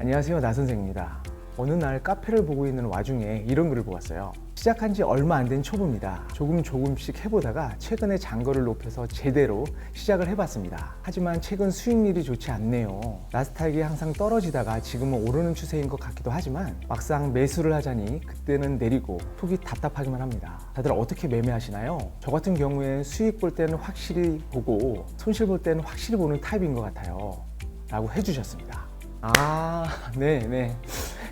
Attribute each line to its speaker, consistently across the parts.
Speaker 1: 안녕하세요 나 선생입니다. 어느 날 카페를 보고 있는 와중에 이런 글을 보았어요. 시작한 지 얼마 안 된 초보입니다. 조금 조금씩 해보다가 최근에 장거를 높여서 제대로 시작을 해봤습니다. 하지만 최근 수익률이 좋지 않네요. 나스닥이 항상 떨어지다가 지금은 오르는 추세인 것 같기도 하지만 막상 매수를 하자니 그때는 내리고 속이 답답하기만 합니다. 다들 어떻게 매매하시나요? 저 같은 경우에 수익 볼 때는 확실히 보고 손실 볼 때는 확실히 보는 타입인 것 같아요. 라고 해주셨습니다 아, 네, 네.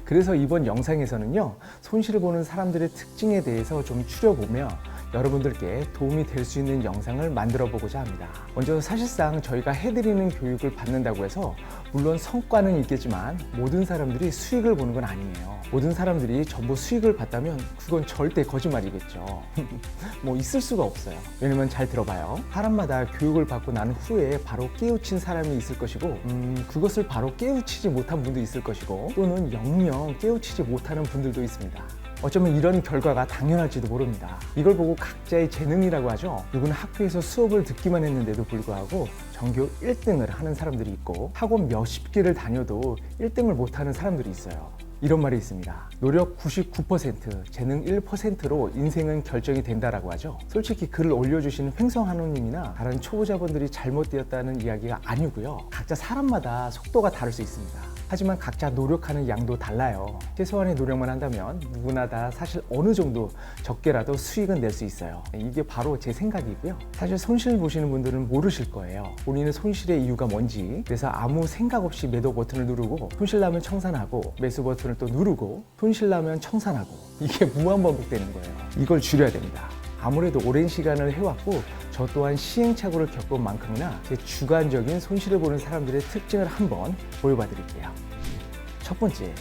Speaker 1: 그래서 이번 영상에서는요, 손실을 보는 사람들의 특징에 대해서 좀 추려보며 여러분들께 도움이 될 수 있는 영상을 만들어 보고자 합니다. 먼저 사실상 저희가 해드리는 교육을 받는다고 해서 물론 성과는 있겠지만 모든 사람들이 수익을 보는 건 아니에요. 모든 사람들이 전부 수익을 봤다면 그건 절대 거짓말이겠죠. 뭐 있을 수가 없어요. 왜냐면 잘 들어봐요. 사람마다 교육을 받고 난 후에 바로 깨우친 사람이 있을 것이고, 음, 그것을 바로 깨우치지 못한 분도 있을 것이고, 또는 영영 깨우치지 못하는 분들도 있습니다. 어쩌면 이런 결과가 당연할지도 모릅니다. 이걸 보고 각자의 재능이라고 하죠. 누구는 학교에서 수업을 듣기만 했는데도 불구하고 전교 1등을 하는 사람들이 있고 학원 몇십 개를 다녀도 1등을 못하는 사람들이 있어요. 이런 말이 있습니다. 노력 99%, 재능 1%로 인생은 결정이 된다라고 하죠. 솔직히 글을 올려주신 횡성한우님이나 다른 초보자분들이 잘못되었다는 이야기가 아니고요. 각자 사람마다 속도가 다를 수 있습니다. 하지만 각자 노력하는 양도 달라요. 최소한의 노력만 한다면 누구나 다 사실 어느 정도 적게라도 수익은 낼 수 있어요. 이게 바로 제 생각이고요. 사실 손실 보시는 분들은 모르실 거예요. 본인의 손실의 이유가 뭔지. 그래서 아무 생각 없이 매도 버튼을 누르고 손실 나면 청산하고 매수 버튼을 또 누르고 손실 나면 청산하고 이게 무한 반복되는 거예요. 이걸 줄여야 됩니다. 아무래도 오랜 시간을 해왔고 저 또한 시행착오를 겪은 만큼이나 제 주관적인 손실을 보는 사람들의 특징을 한번 보여봐 드릴게요. 첫 번째,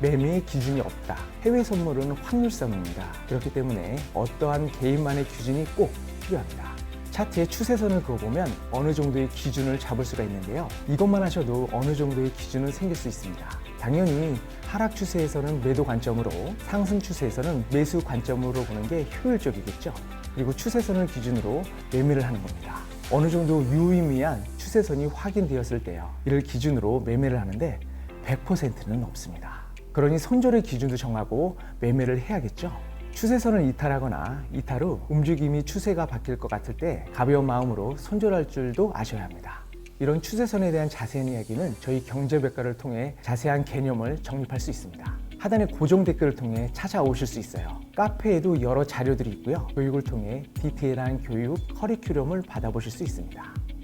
Speaker 1: 매매의 기준이 없다. 해외 선물은 확률성입니다. 그렇기 때문에 어떠한 개인만의 기준이 꼭 필요합니다. 차트의 추세선을 그어보면 어느 정도의 기준을 잡을 수가 있는데요. 이것만 하셔도 어느 정도의 기준은 생길 수 있습니다. 당연히 하락 추세에서는 매도 관점으로, 상승 추세에서는 매수 관점으로 보는 게 효율적이겠죠. 그리고 추세선을 기준으로 매매를 하는 겁니다. 어느 정도 유의미한 추세선이 확인되었을 때요. 이를 기준으로 매매를 하는데 100%는 없습니다. 그러니 손절의 기준도 정하고 매매를 해야겠죠. 추세선을 이탈하거나 이탈 후 움직임이 추세가 바뀔 것 같을 때 가벼운 마음으로 손절할 줄도 아셔야 합니다. 이런 추세선에 대한 자세한 이야기는 저희 경제백과를 통해 자세한 개념을 정립할 수 있습니다. 하단의 고정 댓글을 통해 찾아오실 수 있어요. 카페에도 여러 자료들이 있고요. 교육을 통해 디테일한 교육 커리큘럼을 받아보실 수 있습니다.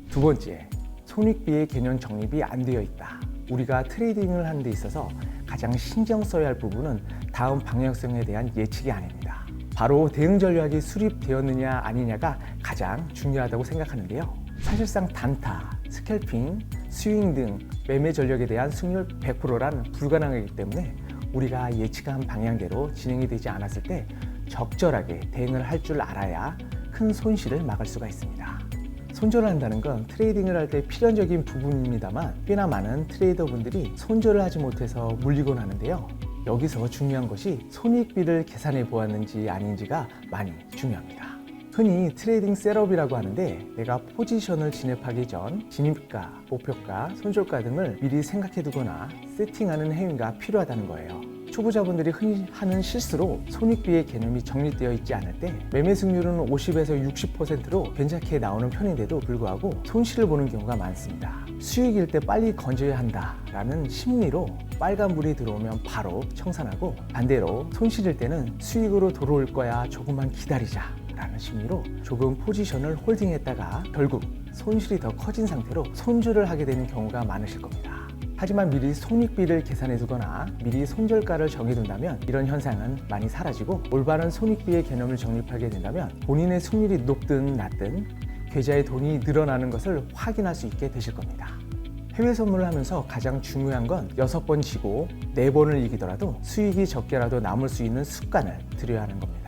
Speaker 1: 두 번째, 손익비의 개념 정립이 안 되어 있다. 우리가 트레이딩을 하는 데 있어서 가장 신경 써야 할 부분은 다음 방향성에 대한 예측이 아닙니다. 바로 대응 전략이 수립되었느냐 아니냐가 가장 중요하다고 생각하는데요. 사실상 단타, 스캘핑, 스윙 등 매매 전략에 대한 승률 100%란 불가능하기 때문에 우리가 예측한 방향대로 진행이 되지 않았을 때 적절하게 대응을 할 줄 알아야 큰 손실을 막을 수가 있습니다. 손절을 한다는 건 트레이딩을 할 때 필연적인 부분입니다만 꽤나 많은 트레이더분들이 손절을 하지 못해서 물리곤 하는데요. 여기서 중요한 것이 손익비를 계산해 보았는지 아닌지가 많이 중요합니다. 흔히 트레이딩 셋업이라고 하는데 내가 포지션을 진입하기 전 진입가, 목표가, 손절가 등을 미리 생각해 두거나 세팅하는 행위가 필요하다는 거예요. 초보자분들이 흔히 하는 실수로 손익비의 개념이 정립되어 있지 않을 때 매매 승률은 50에서 60%로 괜찮게 나오는 편인데도 불구하고 손실을 보는 경우가 많습니다. 수익일 때 빨리 건져야 한다라는 심리로 빨간불이 들어오면 바로 청산하고 반대로 손실일 때는 수익으로 돌아올 거야 조금만 기다리자 라는 심리로 조금 포지션을 홀딩했다가 결국 손실이 더 커진 상태로 손절을 하게 되는 경우가 많으실 겁니다. 하지만 미리 손익비를 계산해 두거나 미리 손절가를 정해둔다면 이런 현상은 많이 사라지고 올바른 손익비의 개념을 정립하게 된다면 본인의 승률이 높든 낮든 계좌의 돈이 늘어나는 것을 확인할 수 있게 되실 겁니다. 해외 선물을 하면서 가장 중요한 건 여섯 번 지고 네 번을 이기더라도 수익이 적게라도 남을 수 있는 습관을 들여야 하는 겁니다.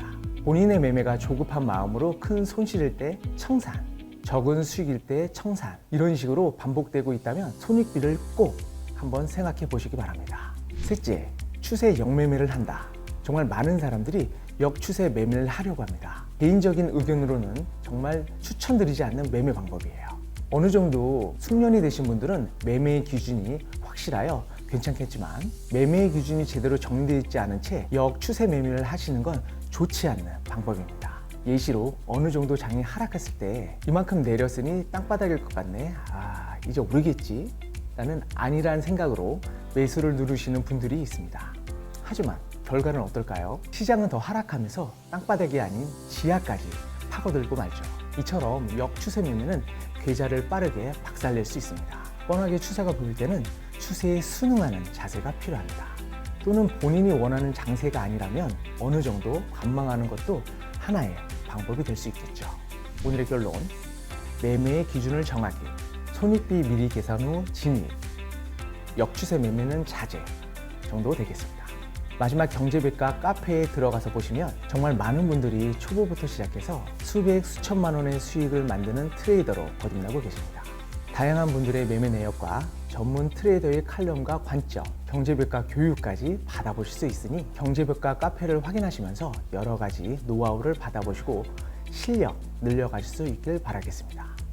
Speaker 1: 본인의 매매가 조급한 마음으로 큰 손실일 때 청산, 적은 수익일 때 청산 이런 식으로 반복되고 있다면 손익비를 꼭 한번 생각해 보시기 바랍니다. 셋째, 추세 역매매를 한다. 정말 많은 사람들이 역추세 매매를 하려고 합니다. 개인적인 의견으로는 정말 추천드리지 않는 매매 방법이에요. 어느 정도 숙련이 되신 분들은 매매의 기준이 확실하여 괜찮겠지만 매매의 기준이 제대로 정리되어 있지 않은 채 역추세 매매를 하시는 건 좋지 않는 방법입니다. 예시로 어느 정도 장이 하락했을 때 이만큼 내렸으니 땅바닥일 것 같네. 아, 이제 오르겠지. 라는 아니란 생각으로 매수를 누르시는 분들이 있습니다. 하지만 결과는 어떨까요? 시장은 더 하락하면서 땅바닥이 아닌 지하까지 파고들고 말죠. 이처럼 역추세 매매는 계좌를 빠르게 박살낼 수 있습니다. 뻔하게 추세가 보일 때는 추세에 순응하는 자세가 필요합니다. 또는 본인이 원하는 장세가 아니라면 어느 정도 관망하는 것도 하나의 방법이 될 수 있겠죠. 오늘의 결론. 매매의 기준을 정하기. 손익비 미리 계산 후 진입. 역추세 매매는 자제 정도 되겠습니다. 마지막 경제백과 카페에 들어가서 보시면 정말 많은 분들이 초보부터 시작해서 수백, 수천만 원의 수익을 만드는 트레이더로 거듭나고 계십니다. 다양한 분들의 매매 내역과 전문 트레이더의 칼럼과 관점, 경제백과 교육까지 받아보실 수 있으니 경제백과 카페를 확인하시면서 여러 가지 노하우를 받아보시고 실력 늘려가실 수 있길 바라겠습니다.